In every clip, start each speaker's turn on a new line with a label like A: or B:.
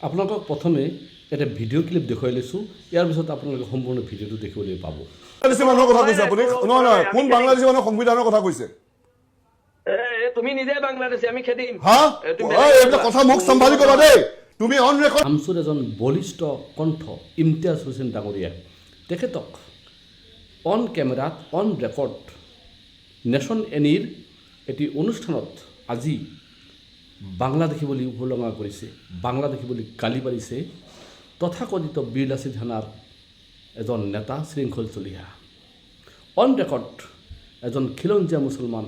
A: আপোনালোকক প্ৰথমে এটা ভিডিঅ' ক্লিপ দেখুৱাই লৈছোঁ। ইয়াৰ পিছত আপোনালোকে সম্পূৰ্ণ ভিডিঅ'টো দেখিবলৈ পাব।
B: বাংলাদেশী মানুহৰ কথা কৈছে আপুনি? নহয় নহয় কোন বাংলাদেশী মানুহৰ সংবিধানৰ কথা কৈছে?
C: এ, এ, তুমি নিজে বাংলাদেশী আমি খেদিম।
B: হা? এইবিলাক কথা মোক চম্ভালি ক'বা দেই। তুমি অন ৰেকৰ্ড
A: আমচুৰ এজন বলিষ্ঠ কণ্ঠ ইমতিয়াজ হুছেইন ডাঙৰীয়াই। তেখেতক অন কেমেৰাত অন ৰেকৰ্ড নেশ্যন এনিৰ এটি অনুষ্ঠানত আজি বাংলাদেশী বুলি উপলঙা কৰিছে বাংলাদেশী বুলি গালি পাৰিছে, তথাকথিত বীৰলাচী থানাৰ এজন নেতা শৃংখল চলিহা অন ৰেকৰ্ড এজন খিলঞ্জীয়া মুছলমান,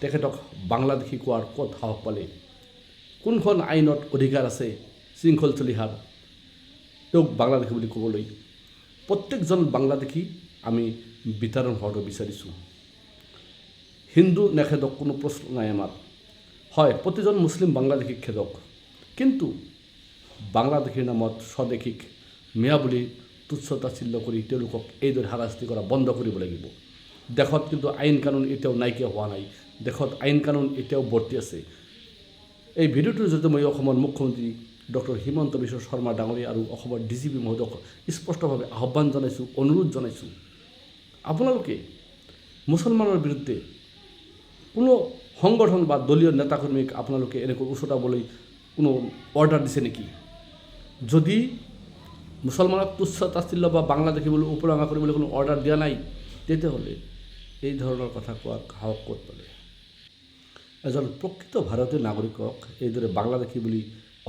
A: তেখেতক বাংলাদেশী কোৱাৰ ক'ত সাহস পালে? কোনখন আইনত অধিকাৰ আছে? শৃংখল চলিহাৰ তেওঁক বাংলাদেশী বুলি ক'বলৈ প্ৰত্যেকজন বাংলাদেশী আমি বিতৰণ হোৱাটো বিচাৰিছোঁ। হিন্দু নেখেদক কোনো প্ৰশ্ন নাই আমাৰ। হয় প্ৰতিজন মুছলিম বাংলাদেশীক খেদক। কিন্তু বাংলাদেশীৰ নামত স্বদেশীক মিয়া বুলি তুচ্ছ তাচ্ছিল্য কৰি তেওঁলোকক এইদৰে হাৰাশাস্তি কৰা বন্ধ কৰিব লাগিব দেশত কিন্তু আইন কানুন এতিয়াও নাইকিয়া হোৱা নাই। দেশত আইন কানুন এতিয়াও বৰ্তি আছে। এই ভিডিঅ'টোৰ জৰিয়তে মই অসমৰ মুখ্যমন্ত্ৰী ডক্টৰ হিমন্ত বিশ্ব শৰ্মা ডাঙৰীয়া আৰু অসমৰ ডি জি পি মহোদয়ক স্পষ্টভাৱে আহ্বান জনাইছোঁ, অনুৰোধ জনাইছোঁ। আপোনালোকে মুছলমানৰ বিৰুদ্ধে কোনো সংগঠন বা দলীয় নেতাকৰ্মীক আপোনালোকে এনেকৈ উচতাবলৈ কোনো অৰ্ডাৰ দিছে নেকি? যদি মুছলমানক তুচ্ছ তাচ্ছিল্য বা বাংলাদেশী বুলি উপলঙা কৰিবলৈ কোনো অৰ্ডাৰ দিয়া নাই, তেতিয়াহ'লে এই ধৰণৰ কথা কোৱাৰ সাহস ক'ত পালে? এজন প্ৰকৃত ভাৰতীয় নাগৰিকক এইদৰে বাংলাদেশী বুলি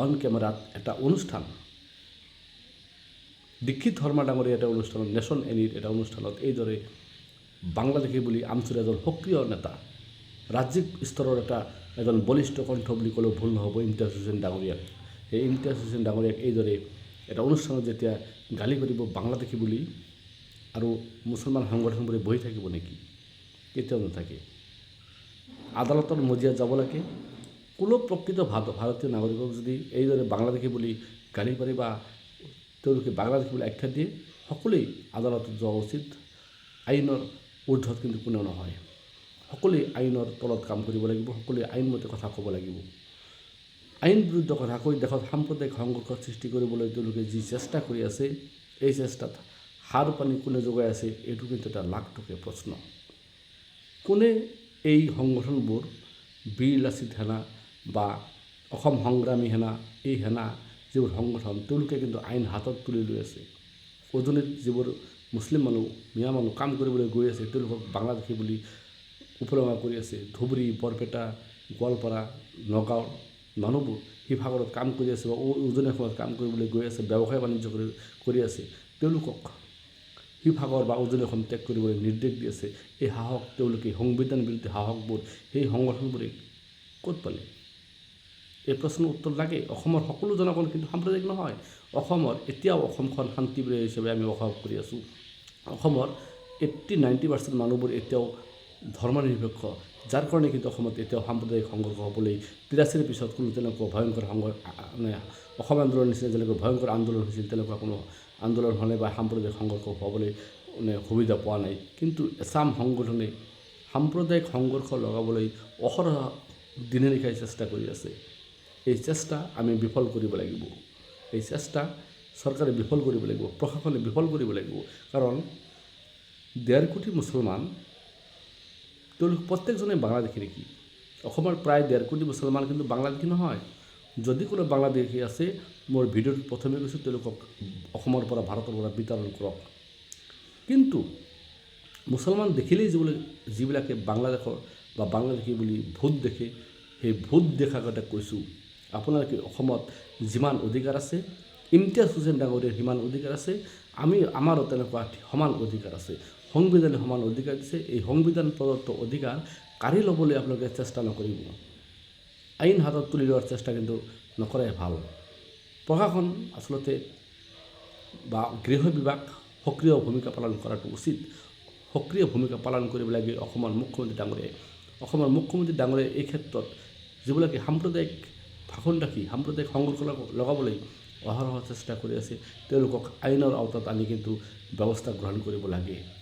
A: অন কেমেৰাত এটা অনুষ্ঠান, দীক্ষিত শৰ্মা ডাঙৰীয়া এটা অনুষ্ঠানত নেশ্যন এনিৰ এটা অনুষ্ঠানত এইদৰে বাংলাদেশী বুলি আমচুৰ এজন সক্ৰিয় নেতা ৰাজ্যিক স্তৰৰ এটা এজন বলিষ্ঠ কণ্ঠ বুলি ক'লেও ভুল নহ'ব, ইমতিয়াজ হুছেইন ডাঙৰীয়াক। সেই ইমতিয়াজ হুছেইন ডাঙৰীয়াক এইদৰে এটা অনুষ্ঠানত যেতিয়া গালি কৰিব বাংলাদেশী বুলি আৰু মুছলমান সংগঠনবোৰে বহি থাকিব নেকি, কেতিয়াও নাথাকে। আদালতৰ মজিয়াত যাব লাগে। কোনো প্ৰকৃত ভাৰত ভাৰতীয় নাগৰিকক যদি এইদৰে বাংলাদেশী বুলি গালি পাৰি বা তেওঁলোকে বাংলাদেশী বুলি আখ্যা দিয়ে সকলোৱেই আদালতত যোৱা উচিত। আইনৰ ঊৰ্ধত কিন্তু কোনেও নহয়। সকলোৱে আইনৰ তলত কাম কৰিব লাগিব সকলোৱে আইনমতে কথা ক'ব লাগিব। আইন বিৰুদ্ধ কথা কৈ দেশত সাম্প্ৰদায়িক সংঘৰ্ষৰ সৃষ্টি কৰিবলৈ তেওঁলোকে যি চেষ্টা কৰি আছে, এই চেষ্টাত সাৰ পানী কোনে যোগাই আছে, এইটো কিন্তু এটা লাখ টকীয়া প্ৰশ্ন। কোনে এই সংগঠনবোৰ বীৰ লাচিত সেনা বা অসম সংগ্ৰামী সেনা, এই সেনা যিবোৰ সংগঠন, তেওঁলোকে কিন্তু আইন হাতত তুলি লৈ আছে। উজনিত যিবোৰ মুছলিম মানুহ, মিয়া মানুহ কাম কৰিবলৈ গৈ আছে, তেওঁলোকক বাংলাদেশী বুলি উপলঙা কৰি আছে ধুবুৰী বৰপেটা গোৱালপাৰা নগাঁৱৰ মানুহবোৰ শিৱসাগৰত কাম কৰি আছে বা উজনি অসমত কাম কৰিবলৈ গৈ আছে ব্যৱসায় বাণিজ্য কৰি কৰি আছে তেওঁলোকক শিৱসাগৰ বা উজনি অসম ত্যাগ কৰিবলৈ নিৰ্দেশ দি আছে এই সাহস তেওঁলোকে সংবিধান বিৰোধী সাহসবোৰ, সেই সংগঠনবোৰে ক'ত পালে? এই প্ৰশ্নৰ উত্তৰ লাগে। অসমৰ সকলো জনগণ কিন্তু সাম্প্ৰদায়িক নহয়। অসমৰ, এতিয়াও অসমখন শান্তিপ্ৰিয় হিচাপে আমি বসবাস কৰি আছোঁ। অসমৰ এইট্টি নাইণ্টি পাৰ্চেণ্ট মানুহবোৰ এতিয়াও ধৰ্মনিৰপেক্ষ যাৰ কাৰণে কিন্তু অসমত এতিয়াও সাম্প্ৰদায়িক সংঘৰ্ষ হ'বলৈ তিৰাশীৰ পিছত কোনো তেনেকুৱা ভয়ংকৰ সংঘৰ্ষ মানে অসম আন্দোলনৰ নিচিনা যেনেকৈ ভয়ংকৰ আন্দোলন হৈছিল, তেনেকুৱা কোনো আন্দোলন নাই বা সাম্প্ৰদায়িক সংঘৰ্ষ হ'বলৈ মানে সুবিধা পোৱা নাই। কিন্তু এছাম সংগঠনে সাম্প্ৰদায়িক সংঘৰ্ষ লগাবলৈ অহৰহ দিনে নিশাই চেষ্টা কৰি আছে। এই চেষ্টা আমি বিফল কৰিব লাগিব। এই চেষ্টা চৰকাৰে বিফল কৰিব লাগিব, প্ৰশাসনে বিফল কৰিব লাগিব। কাৰণ ডেৰ কোটি মুছলমান তেওঁলোক প্ৰত্যেকজনে বাংলাদেশী নেকি অসমৰ প্ৰায় ডেৰ কোটি মুছলমান কিন্তু বাংলাদেশী নহয়। যদি কোনো বাংলাদেশী আছে, মোৰ ভিডিঅ'ত প্ৰথমে কৈছোঁ, তেওঁলোকক অসমৰ পৰা ভাৰতৰ পৰা বিতৰণ কৰক। কিন্তু মুছলমান দেখিলেই যিবিলাক যিবিলাকে বাংলাদেশৰ বা বাংলাদেশী বুলি ভূত দেখে, সেই ভূত দেখাৰ কথা কৈছোঁ। আপোনালোকে অসমত যিমান অধিকাৰ আছে, ইমতিয়াজ হুছেইন ডাঙৰীয়াৰ সিমান অধিকাৰ আছে, আমি আমাৰো তেনেকুৱা সমান অধিকাৰ আছে। সংবিধানে সমান অধিকাৰ দিছে। এই সংবিধান প্ৰদত্ত অধিকাৰ কাঢ়ি ল'বলৈ আপোনালোকে চেষ্টা নকৰিব। আইন হাতত তুলি লোৱাৰ চেষ্টা কিন্তু নকৰাই ভালো। প্ৰশাসন আচলতে বা গৃহ বিভাগ সক্ৰিয় ভূমিকা পালন কৰাটো উচিত। সক্ৰিয় ভূমিকা পালন কৰিব লাগে অসমৰ মুখ্যমন্ত্ৰী ডাঙৰীয়াই, অসমৰ মুখ্যমন্ত্ৰী ডাঙৰীয়াই এই ক্ষেত্ৰত যিবিলাকে সাম্প্ৰদায়িক ভাষণ ৰাখি, সাম্প্ৰদায়িক সংঘৰ্ষ লগ- লগাবলৈ অহৰহ চেষ্টা কৰি আছে, তেওঁলোকক আইনৰ আওতাত আনি কিন্তু ব্যৱস্থা গ্ৰহণ কৰিব লাগে।